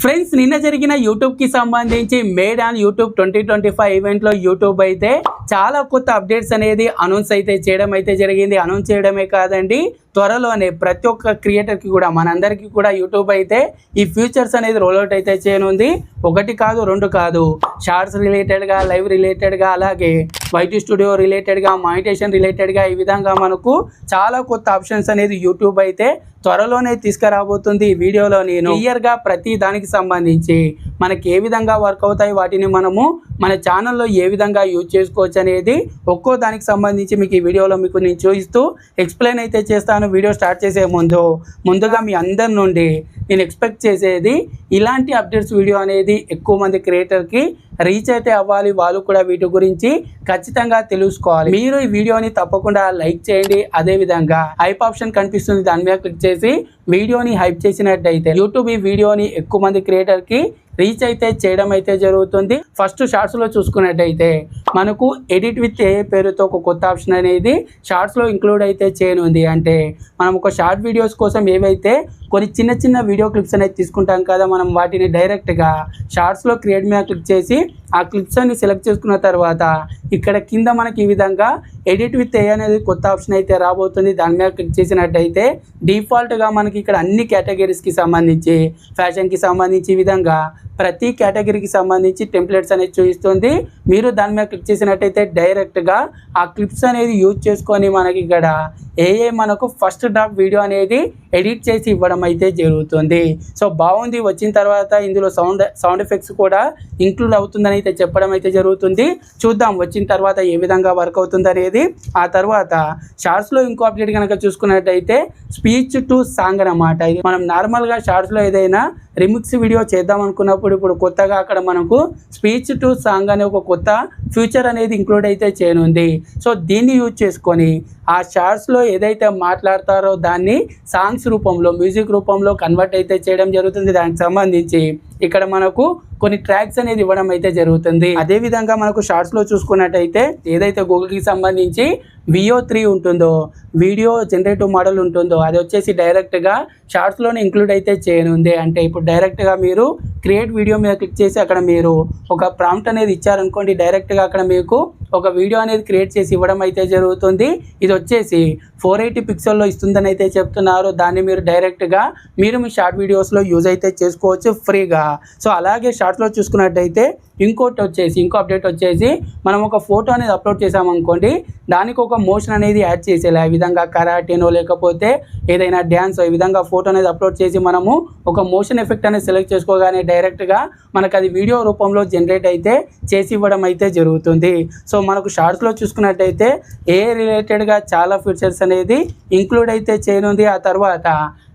Friends నిన్న జరిగిన యూట్యూబ్కి సంబంధించి made on YouTube twenty twenty five ఈవెంట్లో యూట్యూబ్ అయితే చాలా కొత్త అప్డేట్స్ అనేది అనౌన్స్ అయితే చేయడం అయితే జరిగింది. అనౌన్స్ చేయడమే కాదండి త్వరలోనే ప్రతి ఒక్క క్రియేటర్కి కూడా మనందరికీ కూడా యూట్యూబ్ అయితే ఈ ఫ్యూచర్స్ అనేది రోల్అవుట్ అయితే చేయనుంది. ఒకటి కాదు రెండు కాదు. షార్ట్స్ రిలేటెడ్గా లైవ్ రిలేటెడ్గా అలాగే వైటీ స్టూడియో రిలేటెడ్గా మానిటేషన్ రిలేటెడ్గా ఈ విధంగా మనకు చాలా కొత్త ఆప్షన్స్ అనేది యూట్యూబ్ అయితే త్వరలోనే తీసుకురాబోతుంది ఈ వీడియోలో నేను. క్లియర్గా ప్రతి దానికి సంబంధించి మనకి ఏ విధంగా వర్క్ అవుతాయి వాటిని మనము మన ఛానల్లో ఏ విధంగా యూజ్ చేసుకోవచ్చు అనేది ఒక్కో దానికి సంబంధించి మీకు ఈ వీడియోలో మీకు నేను చూపిస్తూ ఎక్స్ప్లెయిన్ అయితే చేస్తాను. వీడియో స్టార్ట్ చేసే ముందు ముందుగా మీ అందరి నుండి నేను ఎక్స్పెక్ట్ చేసేది ఇలాంటి అప్డేట్స్ వీడియో అనేది ఎక్కువ మంది క్రియేటర్కి రీచ్ అయితే అవ్వాలి. వాళ్ళు కూడా వీటి గురించి ఖచ్చితంగా తెలుసుకోవాలి. మీరు ఈ వీడియోని తప్పకుండా లైక్ చేయండి. అదే విధంగా హైప్ ఆప్షన్ కనిపిస్తుంది. దాని మీద క్లిక్ చేసి వీడియోని హైప్ చేసినట్టయితే యూట్యూబ్ ఈ వీడియోని ఎక్కువ మంది క్రియేటర్కి రీచ్ అయితే చేయడం అయితే జరుగుతుంది. ఫస్ట్ షార్ట్స్లో చూసుకున్నట్టయితే మనకు ఎడిట్ విత్ ఏ పేరుతో ఒక కొత్త ఆప్షన్ అనేది షార్ట్స్లో ఇంక్లూడ్ అయితే చేయనుంది. అంటే మనం ఒక షార్ట్ వీడియోస్ కోసం ఏవైతే కొన్ని చిన్న చిన్న వీడియో క్లిప్స్ అనేది తీసుకుంటాం కదా మనం వాటిని డైరెక్ట్గా షార్ట్స్లో క్రియేట్ మీద క్లిక్ చేసి ఆ క్లిప్స్ అన్ని సెలెక్ట్ చేసుకున్న తర్వాత ఇక్కడ కింద మనకి ఈ విధంగా ఎడిట్ విత్ ఏ అనేది కొత్త ఆప్షన్ అయితే రాబోతుంది. దాని మీద క్లిక్ చేసినట్టయితే డిఫాల్ట్గా మనకి ఇక్కడ అన్ని కేటగిరీస్కి సంబంధించి ఫ్యాషన్కి సంబంధించి విధంగా ప్రతి కేటగిరీకి సంబంధించి టెంప్లెట్స్ అనేది చూపిస్తుంది. మీరు దాని మీద క్లిక్ చేసినట్టయితే డైరెక్ట్గా ఆ క్లిప్స్ అనేది యూజ్ చేసుకొని మనకి ఇక్కడ ఏఏ మనకు ఫస్ట్ డ్రాప్ వీడియో అనేది ఎడిట్ చేసి ఇవ్వడం అయితే జరుగుతుంది. సో బాగుంది. వచ్చిన తర్వాత ఇందులో సౌండ్ సౌండ్ ఎఫెక్ట్స్ కూడా ఇంక్లూడ్ అవుతుందని అయితే చెప్పడం అయితే జరుగుతుంది. చూద్దాం. వచ్చిన తర్వాత ఏ విధంగా వర్క్ అవుతుంది అనేది. ఆ తర్వాత షార్ట్స్లో ఇంకో అప్డేట్ కనుక చూసుకున్నట్టయితే స్పీచ్ టు సాంగ్ అన్నమాట. ఇది మనం నార్మల్గా షార్ట్స్లో ఏదైనా రిమిక్స్ వీడియో చేద్దాం అనుకున్నప్పుడు ఇప్పుడు కొత్తగా అక్కడ మనకు స్పీచ్ టు సాంగ్ అనే ఒక కొత్త ఫ్యూచర్ అనేది ఇంక్లూడ్ అయితే చేయనుంది. సో దీన్ని యూజ్ చేసుకొని ఆ షార్ట్స్లో ఏదైతే మాట్లాడతారో దాన్ని సాంగ్స్ రూపంలో మ్యూజిక్ రూపంలో కన్వర్ట్ అయితే చేయడం జరుగుతుంది. దానికి సంబంధించి ఇక్కడ మనకు కొన్ని ట్రాక్స్ అనేది ఇవ్వడం అయితే జరుగుతుంది. అదే విధంగా మనకు షార్ట్స్లో చూసుకున్నట్టయితే ఏదైతే గూగుల్కి సంబంధించి వియో త్రీ ఉంటుందో వీడియో జనరేటివ్ మోడల్ ఉంటుందో అది వచ్చేసి డైరెక్ట్గా షార్ట్స్లోనే ఇంక్లూడ్ అయితే చేయనుంది. అంటే ఇప్పుడు డైరెక్ట్గా మీరు క్రియేట్ వీడియో మీద క్లిక్ చేసి అక్కడ మీరు ఒక ప్రాంప్ట్ అనేది ఇచ్చారనుకోండి డైరెక్ట్గా అక్కడ మీకు ఒక వీడియో అనేది క్రియేట్ చేసి ఇవ్వడం అయితే జరుగుతుంది. ఇది వచ్చేసి ఫోర్ ఎయిటీ పిక్సెల్లో ఇస్తుందని అయితే చెప్తున్నారు. దాన్ని మీరు డైరెక్ట్గా మీరు మీ షార్ట్ వీడియోస్లో యూజ్ అయితే చేసుకోవచ్చు ఫ్రీగా సో అలాగే షార్ట్స్లో చూసుకున్నట్టయితే ఇంకోటి వచ్చేసి ఇంకో అప్డేట్ వచ్చేసి మనం ఒక ఫోటో అనేది అప్లోడ్ చేసామనుకోండి దానికి ఒక మోషన్ అనేది యాడ్ చేసేలా ఈ విధంగా కరాటేనో లేకపోతే ఏదైనా డ్యాన్స్ ఈ విధంగా ఫోటో అనేది అప్లోడ్ చేసి మనము ఒక మోషన్ ఎఫెక్ట్ అనేది సెలెక్ట్ చేసుకోగానే డైరెక్ట్గా మనకు అది వీడియో రూపంలో జనరేట్ అయితే చేసి ఇవ్వడం అయితే జరుగుతుంది. సో మనకు షార్ట్స్లో చూసుకున్నట్టయితే ఏ రిలేటెడ్గా చాలా ఫీచర్స్ అనేది ఇంక్లూడ్ అయితే చేయనుంది. ఆ తర్వాత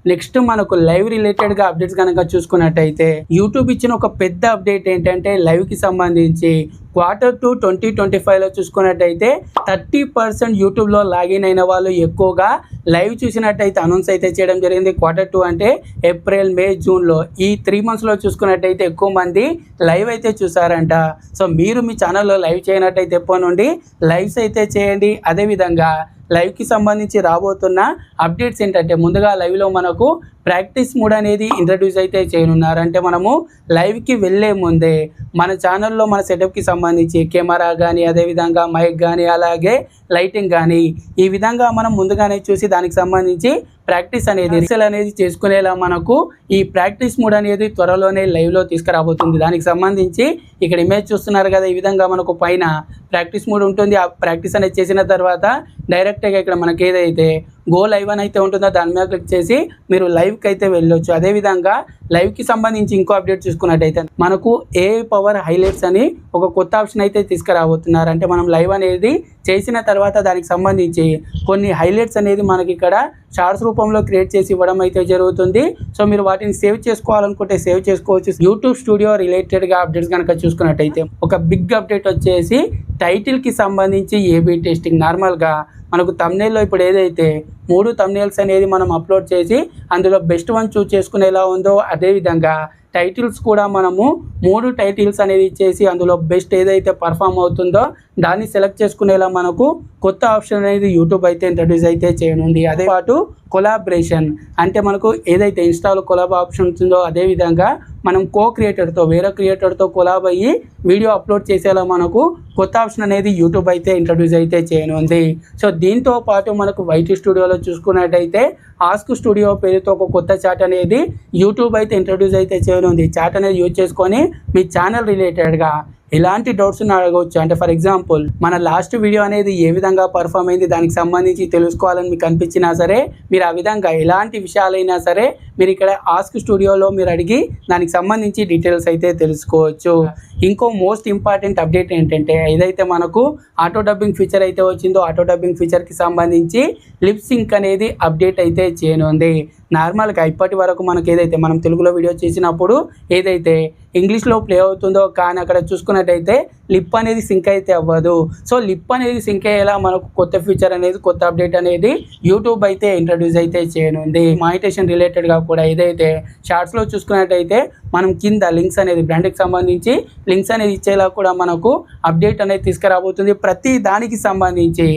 నెక్స్ట్ మనకు లైవ్ రిలేటెడ్గా అప్డేట్స్ కనుక చూసుకున్నట్టయితే యూట్యూబ్ ఇచ్చిన ఒక పెద్ద అప్డేట్ ఏంటంటే లైవ్కి సంబంధించి క్వార్టర్ టు ట్వంటీ ట్వంటీ ఫైవ్లో చూసుకున్నట్టయితే థర్టీ పర్సెంట్ యూట్యూబ్లో లాగిన్ అయిన వాళ్ళు ఎక్కువగా లైవ్ చూసినట్టయితే అనౌన్స్ అయితే చేయడం జరిగింది. క్వార్టర్ టూ అంటే ఏప్రిల్ మే జూన్లో ఈ త్రీ మంత్స్లో చూసుకున్నట్టయితే ఎక్కువ మంది లైవ్ అయితే చూసారంట. సో మీరు మీ ఛానల్లో లైవ్ చేయనట్టయితే ఎప్పటి నుండి లైవ్స్ అయితే చేయండి. అదేవిధంగా లైవ్కి సంబంధించి రాబోతున్న అప్డేట్స్ ఏంటంటే ముందుగా లైవ్లో మనకు ప్రాక్టీస్ మోడ్ అనేది ఇంట్రడ్యూస్ అయితే చేయనున్నారు. అంటే మనము లైవ్కి వెళ్ళే ముందే మన ఛానల్లో మన సెటప్కి సంబంధించి కెమెరా కానీ అదేవిధంగా మైక్ కానీ అలాగే లైటింగ్ కానీ ఈ విధంగా మనం ముందుగానే చూసి దానికి సంబంధించి ప్రాక్టీస్ అనేది రిసల్ అనేది చేసుకునేలా మనకు ఈ ప్రాక్టీస్ మూడ్ అనేది త్వరలోనే లైవ్లో తీసుకురాబోతుంది. దానికి సంబంధించి ఇక్కడ ఇమేజ్ చూస్తున్నారు కదా ఈ విధంగా మనకు పైన ప్రాక్టీస్ మూడ్ ఉంటుంది. ఆ ప్రాక్టీస్ అనేది చేసిన తర్వాత డైరెక్ట్గా ఇక్కడ మనకి ఏదైతే గో లైవ్ అని అయితే ఉంటుందో దాని మీద క్లిక్ చేసి మీరు లైవ్కి అయితే వెళ్ళొచ్చు. అదేవిధంగా లైవ్కి సంబంధించి ఇంకో అప్డేట్ చూసుకున్నట్టయితే మనకు ఏ పవర్ హైలైట్స్ అని ఒక కొత్త ఆప్షన్ అయితే తీసుకురాబోతున్నారు. అంటే మనం లైవ్ అనేది చేసిన తర్వాత దానికి సంబంధించి కొన్ని హైలైట్స్ అనేది మనకి ఇక్కడ షార్ట్స్ రూపంలో క్రియేట్ చేసి ఇవ్వడం అయితే జరుగుతుంది. సో మీరు వాటిని సేవ్ చేసుకోవాలనుకుంటే సేవ్ చేసుకోవచ్చు. యూట్యూబ్ స్టూడియో రిలేటెడ్గా అప్డేట్స్ కనుక చూసుకున్నట్టయితే ఒక బిగ్ అప్డేట్ వచ్చేసి టైటిల్కి సంబంధించి ఏబీ టెస్టింగ్ నార్మల్గా మనకు తమ్నేల్లో ఇప్పుడు ఏదైతే మూడు తమ్నేల్స్ అనేది మనం అప్లోడ్ చేసి అందులో బెస్ట్ వన్ చూస్ చేసుకునేలా ఉందో అదేవిధంగా టైటిల్స్ కూడా మనము మూడు టైటిల్స్ అనేది ఇచ్చేసి అందులో బెస్ట్ ఏదైతే పర్ఫామ్ అవుతుందో దాన్ని సెలెక్ట్ చేసుకునేలా మనకు కొత్త ఆప్షన్ అనేది యూట్యూబ్ అయితే ఇంట్రడ్యూస్ అయితే చేయనుంది. అదే పాటు కొలాబరేషన్. అంటే మనకు ఏదైతే ఇన్స్టాలో కొలాబ్ ఆప్షన్ ఉంటుందో అదే విధంగా మనం కో క్రియేటర్తో వేరే క్రియేటర్తో కొలాబ్ అయ్యి వీడియో అప్లోడ్ చేసేలా మనకు కొత్త ఆప్షన్ అనేది యూట్యూబ్ అయితే ఇంట్రడ్యూస్ అయితే చేయనుంది. సో దీంతో పాటు మనకు వైటీ స్టూడియోలో చూసుకున్నట్టయితే ఆస్క్ స్టూడియో పేరుతో ఒక కొత్త చాట్ అనేది యూట్యూబ్ అయితే ఇంట్రడ్యూస్ అయితే చేయనుంది. చాట్ అనేది యూజ్ చేసుకొని మీ ఛానల్ రిలేటెడ్గా ఎలాంటి డౌట్స్ అడగవచ్చు? అంటే ఫర్ ఎగ్జాంపుల్ మన లాస్ట్ వీడియో అనేది ఏ విధంగా పర్ఫామ్ అయింది? దానికి సంబంధించి తెలుసుకోవాలని మీకు అనిపించినా సరే మీరు ఆ విధంగా ఎలాంటి విషయాలైనా సరే మీరు ఇక్కడ ఆస్క్ స్టూడియోలో మీరు అడిగి దానికి సంబంధించి డీటెయిల్స్ అయితే తెలుసుకోవచ్చు. ఇంకో మోస్ట్ ఇంపార్టెంట్ అప్డేట్ ఏంటంటే ఏదైతే మనకు ఆటో డబ్బింగ్ ఫీచర్ అయితే వచ్చిందో ఆటో డబ్బింగ్ ఫీచర్కి సంబంధించి లిప్ సింక్ అనేది అప్డేట్ అయితే చేయనుంది. నార్మల్గా ఇప్పటి వరకు మనకి ఏదైతే మనం తెలుగులో వీడియో చేసినప్పుడు ఏదైతే ఇంగ్లీష్లో ప్లే అవుతుందో కానీ అక్కడ చూసుకున్నట్టయితే లిప్ అనేది సింక్ అయితే అవ్వదు. సో లిప్ అనేది సింక్ అయ్యేలా మనకు కొత్త ఫీచర్ అనేది కొత్త అప్డేట్ అనేది యూట్యూబ్ అయితే ఇంట్రడ్యూస్ అయితే చేయనుంది. మానిటేషన్ రిలేటెడ్గా కూడా ఏదైతే షార్ట్స్లో చూసుకున్నట్టయితే మనం కింద లింక్స్ అనేది బ్రాండ్కి సంబంధించి లింక్స్ అనేది ఇచ్చేలా కూడా మనకు అప్డేట్ అనేది తీసుకురాబోతుంది. ప్రతి దానికి సంబంధించి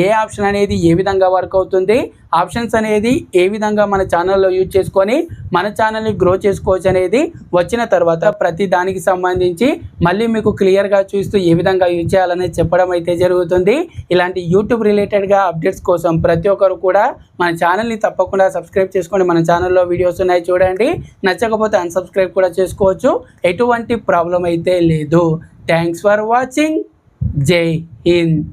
ఏ ఆప్షన్ అనేది ఏ విధంగా వర్క్ అవుతుంది? ఆప్షన్స్ అనేది ఏ విధంగా మన ఛానల్లో యూజ్ చేసుకొని మన ఛానల్ని గ్రో చేసుకోవచ్చు అనేది వచ్చిన తర్వాత ప్రతి దానికి సంబంధించి మళ్ళీ మీకు క్లియర్గా చూస్తూ ఏ విధంగా యూజ్ చేయాలనేది చెప్పడం అయితే జరుగుతుంది. ఇలాంటి యూట్యూబ్ రిలేటెడ్గా అప్డేట్స్ కోసం ప్రతి ఒక్కరు కూడా మన ఛానల్ని తప్పకుండా సబ్స్క్రైబ్ చేసుకోండి మన ఛానల్లో వీడియోస్ ఉన్నాయి చూడండి. నచ్చకపోతే అన్సబ్స్క్రైబ్ కూడా చేసుకోవచ్చు. ఎటువంటి ప్రాబ్లం అయితే లేదు. థ్యాంక్స్ ఫర్ వాచింగ్ జై హింద్